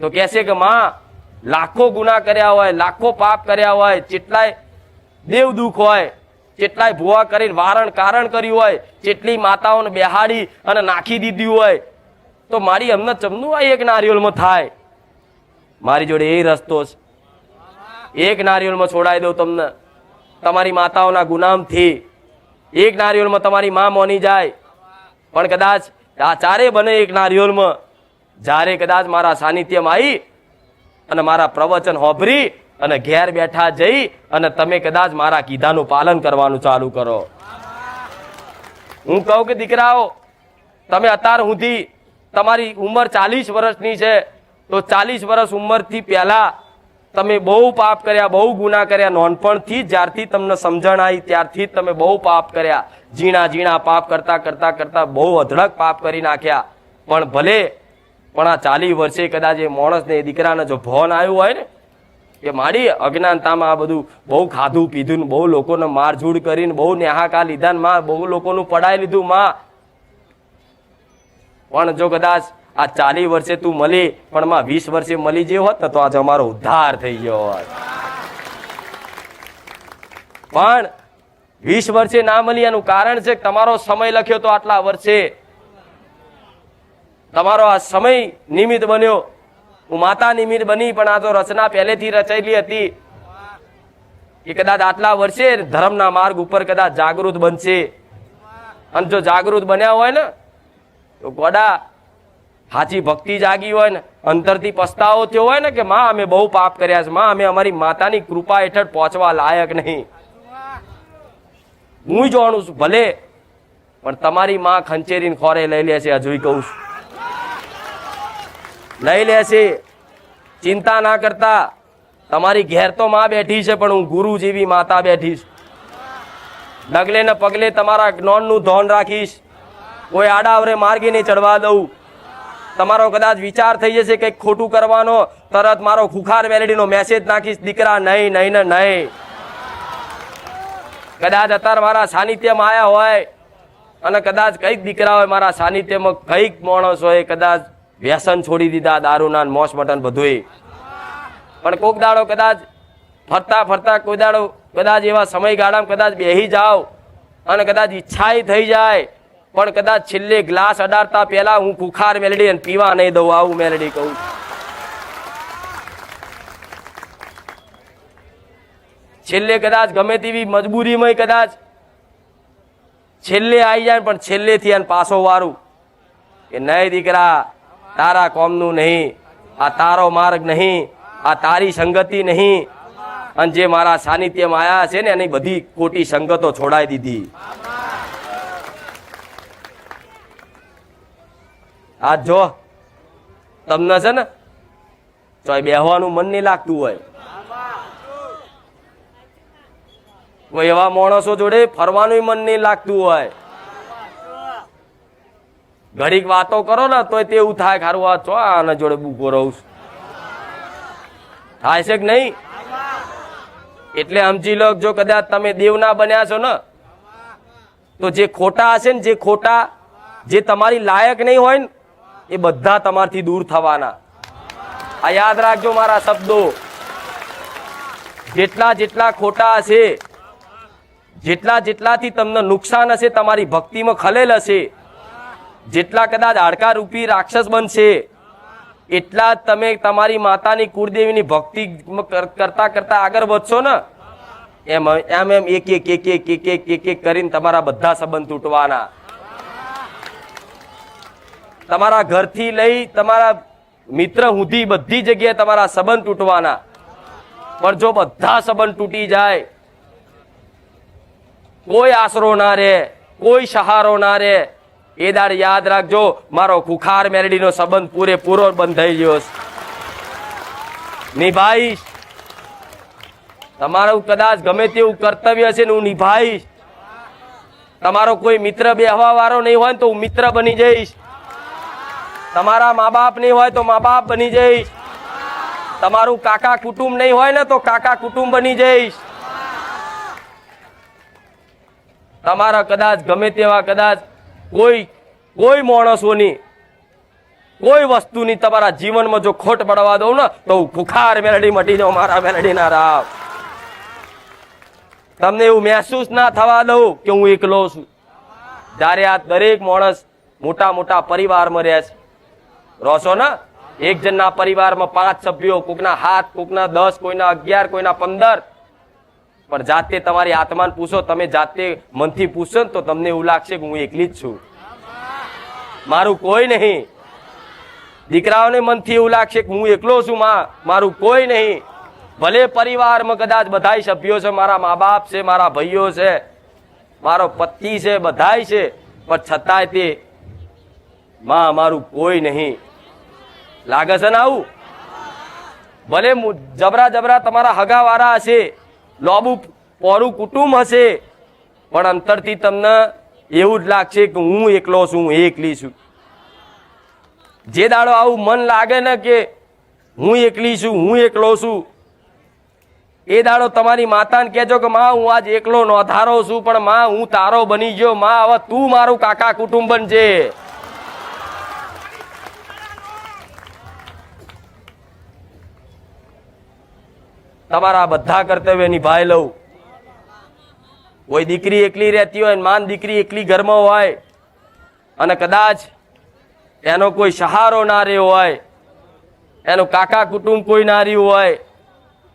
તો કહેશે કે માં, લાખો ગુના કર્યા હોય, લાખો પાપ કર્યા હોય, જેટલાય દેવ દુઃખ હોય, જેટલાય ભૂવા કરીને વારણ કારણ કર્યું હોય, જેટલી માતાઓને બેહાડી અને નાખી દીધી હોય, તો મારી એમને ચમનું આ એક નારિયેળમાં થાય? મારી જોડે એ રસ્તો છે. એક નારિયેળમાં છોડાઈ દઉં તમને. તમારી માતાઓના ગુનામથી એક નારિયેળમાં તમારી માં મોની જાય. પણ કદાચ આ ચારે બને એક નારિયેળમાં. જ્યારે કદાચ મારા સાનિધ્યમાં આવી અને મારા પ્રવચન હોભરી અને ઘેર બેઠા જઈ અને તમે કદાચ મારા કીધાનું પાલન કરવાનું ચાલુ કરો. હું કહું કે દીકરાઓ, તમે અત્યાર સુધી તમારી ઉંમર ચાલીસ વર્ષની છે, તો ચાલીસ વર્ષ ઉંમરથી પહેલાં તમે બહુ પાપ કર્યા, બહુ ગુના કર્યા નોનપણથી જ્યારથી તમને સમજણ આવી, ત્યારથી તમે બહુ પાપ કર્યા. ઝીણા ઝીણા પાપ કરતા કરતા કરતા બહુ અધડક પાપ કરી નાખ્યા. પણ ભલે પણ આ ચાલી વર્ષે કદાચ એ માણસને એ દીકરાને જો ભોન આવ્યું હોય ને કે મારી અજ્ઞાનતામાં આ બધું બહુ ખાધું પીધું ને બહુ લોકોને મારઝૂડ કરીને બહુ નેહાકા લીધા ને માં, બહુ લોકોનું પડાઈ લીધું માં. પણ જો કદાચ આ ચાલી વર્ષે તું મળી પણ માં વીસ વર્ષે મળી જે હોત ને, તો આજે અમારો ઉદ્ધાર થઈ ગયો હોત. પણ વીસ વર્ષે ના મળી એનું કારણ છે તમારો સમય લખ્યો તો આટલા વર્ષે. તમારો આ સમય નિમિત્ત બન્યો. હું માતા નિમિત્ત બની, પણ આ તો રચના પહેલેથી રચાયેલી હતી. કે કદાચ આટલા વર્ષે ધર્મના માર્ગ ઉપર કદાચ જાગૃત બનશે. અને જો જાગૃત બન્યા હોય ને, તો ગોડા સાચી ભક્તિ જાગી હોય ને, અંતરથી પસ્તાવો થયો હોય ને કે, માં, અમે બહુ પાપ કર્યા છે. માં, અમે અમારી માતાની કૃપા હેઠળ પહોંચવા લાયક નહીં. હું જાણું છું, ભલે, પણ તમારી માં ખંચેરીને ખોરે લઈ લે છે, હજુ કહું છું. લઈ લેશે ચિંતા ના કરતા. તમારી ઘેર તો માં બેઠી છે, પણ હું ગુરુ જેવી માતા બેઠી છું. ડગલે ને પગલે તમારા જ્ઞાનનું ધોન રાખીશ. કોઈ આડાવરે માર્ગે નહીં ચડવા દઉં. તમારો કદાચ વિચાર થઈ જશે કંઈક ખોટું કરવાનો, તરત મારો ખુખાર મેલેડીનો મેસેજ નાખીશ, દીકરા, નહીં નહીં ને નહીં. કદાચ અત્યારે મારા સાનિધ્યમાં આવ્યા હોય, અને કદાચ કંઈક દીકરા હોય મારા સાનિધ્યમાં કંઈક માણસ હોય, કદાચ વ્યસન છોડી દીધા, દારૂના મોસ મટન બધુંય. પણ કોક દાડો કદાચ ફરતા ફરતા કોઈ દાડો કદાચ એવા સમયગાળામાં કદાચ બેહી જાઓ અને કદાચ ઈચ્છાય થઈ જાય, પણ કદાચ છેલ્લે ગ્લાસ અડાડતા પહેલા હું કુખાર મેલડી અને પીવા નહીં દઉં, આવું મેલડી કહું છેલ્લે કદાચ ગમે તેવી મજબૂરીમાં કદાચ છેલ્લે આવી જાય પણ છેલ્લેથી અને પાછો વારું કે નહીં દીકરા તારા કોમનું નહીં, આ તારો માર્ગ નહીં, આ તારી સંગતિ નહીં. અને જે મારા સાનિધ્યમાં આવ્યા છે ને, એની બધી ખોટી સંગતો છોડાઈ દીધી. આ જો, તમને છે ને, તો બેહવાનું મન નહીં લાગતું હોય. એવા માણસો જોડે ફરવાનું મન નહીં લાગતું હોય. ઘડીક વાતો કરો ને, તોય તેવું થાય ખારું આ ચો આના જોડે બુકો રહું છું. થાય છે કે નહીં? એટલે સમજી લો જો કદાચ તમે દેવના બન્યા છો ને, તો જે ખોટા હશે ને, જે ખોટા, જે તમારી લાયક નહીં હોય ને, એ બધા તમારથી દૂર થવાના. આ યાદ રાખજો મારા શબ્દો. જેટલા જેટલા ખોટા હશે, જેટલા જેટલાથી તમને નુકસાન હશે, તમારી ભક્તિમાં ખલેલ હશે જેટલા કદાચ હાડકા રૂપી રાક્ષસ બનશે, એટલા તમે તમારી માતાની કુળદેવીની ભક્તિ કરતા કરતા આગળ વધશો ને? એમ એમ એમ, એક એક એક એક એક એક એક એક કરીને તમારા બધા સંબંધ તૂટવાના. તમારા ઘરથી લઈ તમારા મિત્ર સુધી બધી જગ્યાએ તમારા સંબંધ તૂટવાના. પણ જો બધા સંબંધ તૂટી જાય, કોઈ આશરો ના રહે, કોઈ સહારો ના રહે એ દાડ યાદ રાખજો, મારો ખુખાર મેરડીનો સંબંધ પૂરેપૂરો બંધ થઈ ગયો નિભાઈશ. તમારું કદાચ ગમે તેવું કર્તવ્ય છે ને હું નિભાઈશ. તમારો કોઈ મિત્ર બેહવા વાળો નહીં હોય તો હું મિત્ર બની જઈશ. તમારા મા બાપ નહીં હોય તો મા બાપ બની જઈશ. તમારું કાકા કુટુંબ નહીં હોય ને તો કાકા કુટુંબ બની જઈશ. તમારા કદાચ ગમે તેવા કદાચ કોઈ કોઈ માણસોની, કોઈ વસ્તુની તમારા જીવનમાં જો ખોટ પડવા દઉં ને, તો હું ખુખાર મેલડી મટી જાઉં મારા મેલડીના રાવ તમને એવું મહેસૂસ ના થવા દઉં કે હું એકલો છું. જ્યારે આ દરેક માણસ મોટા મોટા પરિવારમાં રહે છે. રહો ને, એક જણના પરિવારમાં પાંચ સભ્યો, કોકના હાથ કોકના દસ, કોઈના અગિયાર, કોઈના પંદર પણ જાતે તમારી આત્માને પૂછો, તમે જાતે મનથી પૂછો તો તમને એવું લાગશે કે હું એકલી જ છું. મારું કોઈ નહીં. દીકરાઓને મનથી એવું લાગશે કે હું એકલો છું, માં. મારું કોઈ નહીં. ભલે પરિવારમાં કદાચ બધાય સભ્યો છે, મારા મા બાપ છે, મારા ભાઈઓ છે, મારો પતિ છે, બધાય છે, પણ છતાંય તે માં મારું કોઈ નહીં. લાગે છે ને આવું? ભલે જબરા જબરા તમારા હગાવાળા હશે. લોબુ પોરું કુટુંબ હશે. પણ અંતરથી તમને એવું જ લાગશે કે હું એકલો છું, હું એકલી છું. જે દાડો આવું મન લાગે ને કે હું એકલી છું, હું એકલો છું, એ દાડો તમારી માતાને કહેજો કે માં, હું આજ એકલો નોધારો છું, પણ માં, હું તારો બની ગયો. માં, હવે તું મારું કાકા કુટુંબ બનજે તમારા બધા કર્તવ્ય નિભાઈ લઉં. કોઈ દીકરી એકલી રહેતી હોય ને માન દીકરી એકલી ઘરમાં હોય અને કદાચ એનો કોઈ સહારો ના રહ્યો હોય, એનું કાકા કુટુંબ કોઈ ના રહ્યું હોય,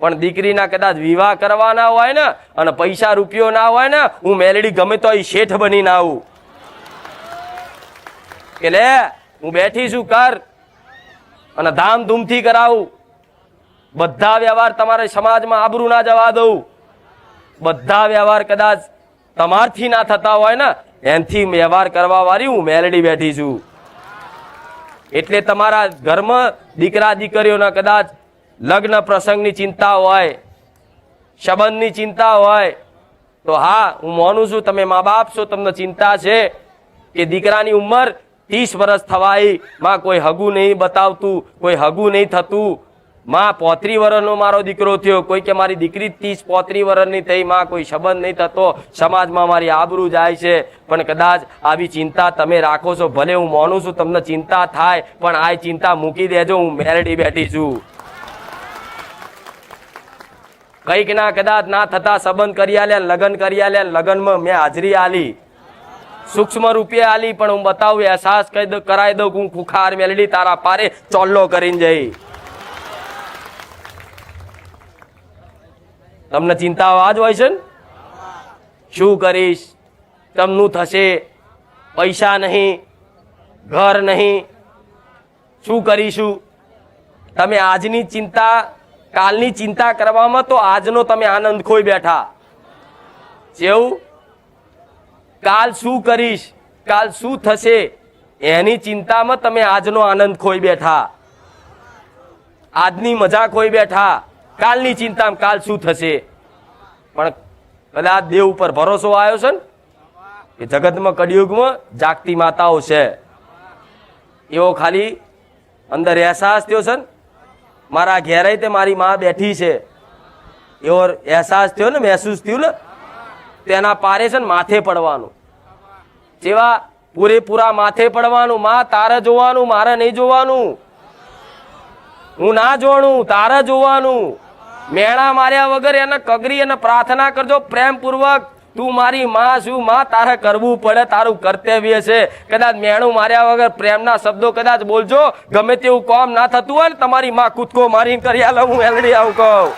પણ દીકરીના કદાચ વિવાહ કરવાના હોય ને અને પૈસા રૂપિયો ના હોય ને, હું મેલડી ગમે તો એ શેઠ બનીને આવું. કે લે હું બેઠી છું કર અને ધામધૂમથી કરાવું. બધા વ્યવહાર તમારે સમાજમાં આબરૂ ના જવા દઉં. બધા વ્યવહાર કદાચ તમારથી ના થતા હોય ને, એનથી વ્યવહાર કરવા વાળી હું મેલડી બેઠી છું. એટલે તમારા ઘરમાં દીકરા દીકરીઓના કદાચ લગ્ન પ્રસંગની ચિંતા હોય, સંબંધની ચિંતા હોય, તો હા, હું માનું છું તમે મા બાપ છો, તમને ચિંતા છે કે દીકરાની ઉંમર ત્રીસ વર્ષ થવાય, માં કોઈ હગું નહીં બતાવતું, કોઈ હગું નહીં થતું. માં પોત્રી વર્ષનો મારો દીકરો થયો. કોઈ કે મારી દીકરી ત્રીસ પોત્રી વર્ષની થઈ, માં કોઈ સંબંધ નહીં થતો. સમાજમાં મારી આબરૂ જાય છે. પણ કદાચ આવી ચિંતા તમે રાખો છો. ભલે હું માનું છું, તમને ચિંતા થાય, પણ આ ચિંતા મૂકી દેજો. હું મેરડી બેઠી છું. કંઈક ના કદાચ ના થતા સંબંધ કરી આલ્યા, લગ્ન કરી આલ્યા. લગ્નમાં મેં હાજરી આલી સૂક્ષ્મ રૂપે આલી પણ હું બતાવું, અહેસાસ કહી દઉં કરાવી દઉં હું ખુખાર મેલડી તારા પારે ચોલ્લો કરીને જઈ. તમને ચિંતા આ જ હોય છે ને? શું કરીશ? તમનું થશે? પૈસા નહીં, ઘર નહીં. શું કરીશું? તમે આજની ચિંતા, કાલની ચિંતા કરવામાં તો આજનો તમે આનંદ ખોઈ બેઠા. જેવું? કાલ શું કરીશ? કાલ શું થશે? એની ચિંતામાં તમે આજનો આનંદ ખોઈ બેઠા. આજની મજા ખોઈ બેઠા. કાલની ચિંતામાં કાલ શું થશે? પણ કદાચ દેવ ઉપર ભરોસો આવ્યો છે ને એ જગતમાં કળિયુગમાં જાગતી માતાઓ છે. એવો ખાલી અંદર અહેસાસ થયો છે ને, મારા ઘેરે તે મારી માં બેઠી છે. એવો અહેસાસ થયો ને, મહેસૂસ થયું ને, તેના પારે છે ને માથે પડવાનું. જેવા પૂરેપૂરા માથે પડવાનું, માં તારે જોવાનું, મારે નહીં જોવાનું. હું ના જોવાનું તારે જોવાનું. મેણા માર્યા વગર એને કગરી અને પ્રાર્થના કરજો. પ્રેમપૂર્વક તું મારી માં શું માં તારે કરવું પડે, તારું કર્તવ્ય છે. કદાચ મેણું માર્યા વગર પ્રેમના શબ્દો કદાચ બોલજો. ગમે તેવું કોમ ના થતું હોય ને, તમારી માં કૂદકો મારીને કરી આલો, હું એલડી આવું કહું.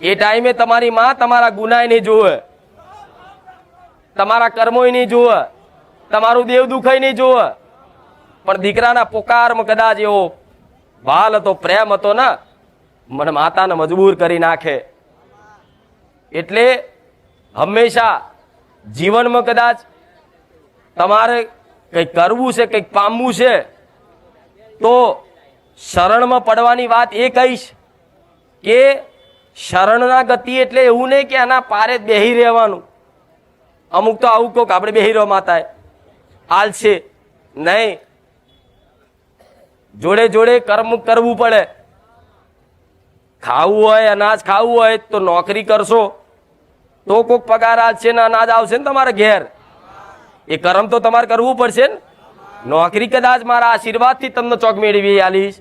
એ ટાઈમે તમારી માં તમારા ગુનાય નહીં જુએ. તમારા કર્મોય નહીં જુએ. તમારું દેવ દુખાય નહીં જોવે પણ દીકરાના પોકારમાં કદાચ એવો ભાલ હતો, પ્રેમ હતો ને, મને માતાને મજબૂર કરી નાખે. એટલે હંમેશા જીવનમાં કદાચ તમારે કંઈક કરવું છે, કંઈક પામવું છે, તો શરણમાં પડવાની વાત એ કહીશ કે શરણના ગતિ એટલે એવું નહીં કે આના પારે જ બેહી રહેવાનું. અમુક તો આવું કોક આપણે બેહી રહ્યો માતાએ. છે. નહીં. જોડે જોડે કર્મ કરવું પડે. ખાવું હોય, અનાજ ખાવું હોય તો નોકરી કરશો. તો કોઈક પગાર આવશે ને અનાજ આવશે ને તમારા ઘેર. એ કર્મ તો તમારે કરવું પડશે ને. નોકરી કદાચ મારા આશીર્વાદથી તમને ચોક મેળવી આલીશ.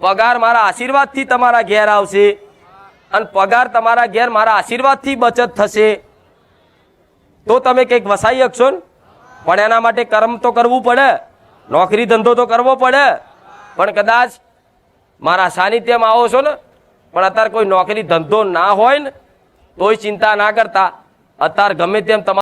પગાર મારા આશીર્વાદથી તમારા ઘેર આવશે. અને પગાર તમારા ઘેર મારા આશીર્વાદથી બચત થશે. તો તમે કંઈક વસાઈ શકશો ને. પણ એના માટે કર્મ તો કરવું પડે. નોકરી ધંધો તો કરવો પડે. પણ કદાચ મારા સાનિધ્યમાં આવો છો ને, પણ અત્યારે કોઈ નોકરી ધંધો ના હોય ને, તોય ચિંતા ના કરતા. અત્યારે ગમે તેમ તમારે